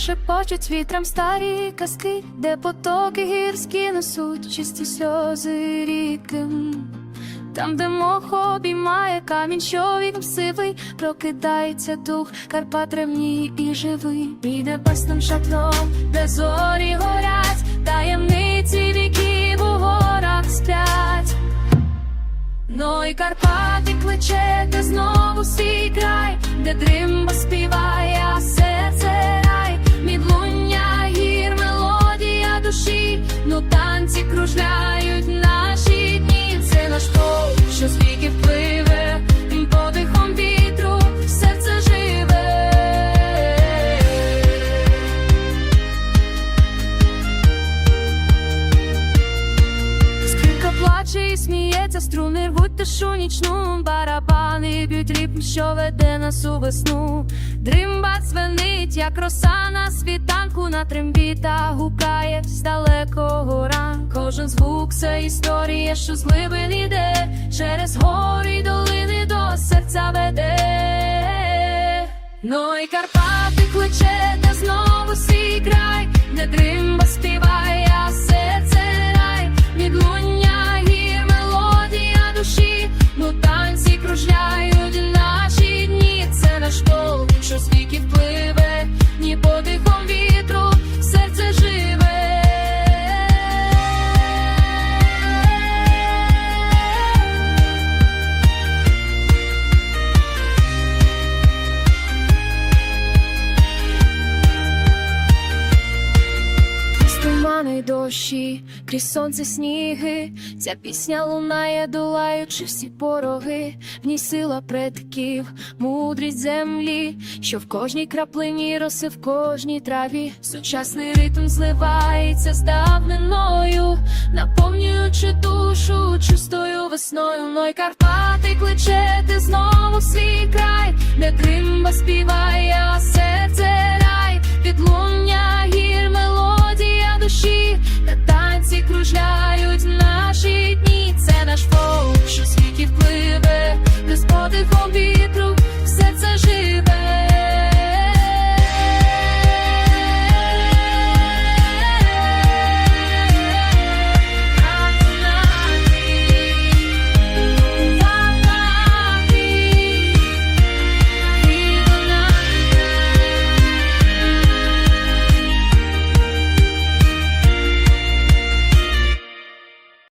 шепочуть вітрам старі казки, де потоки гірські несуть чисті сльози ріки. Там, де мох обіймає камінь, що віком сивий, прокидається дух, Карпат ревній і живий. Під небесним шатлом, де зорі горять, таємниці віків у горах сплять. Ну і Карпати кличе, де знову свій край, де дримба співає, танці кружляють наші дні. Це наш пол, що з віків пливе, і подихом вітру серце живе. Скрипка плаче і сміється, струни рвуть тишу нічну, барабани б'ють ритм, що веде нас у весну. Дримба звенить, як роса на світанку на трембіта гукає з далекого ранку. Кожен звук це історія, що з глибин іде, через гори й долини до серця веде. Ну і Карпати кличе, де знову свій край, де дримба співає, а серце рай, відлуння гір, мелодія душі, ну танці кружляють дощі, крізь сонце сніги, ця пісня лунає, долаючи всі пороги, в ній сила предків, мудрість землі, що в кожній краплині роси, в кожній траві, сучасний ритм зливається з давниною, наповнюючи душу чистою весною. Ной Карпати кличе ти знову в свій край, де тримба співає,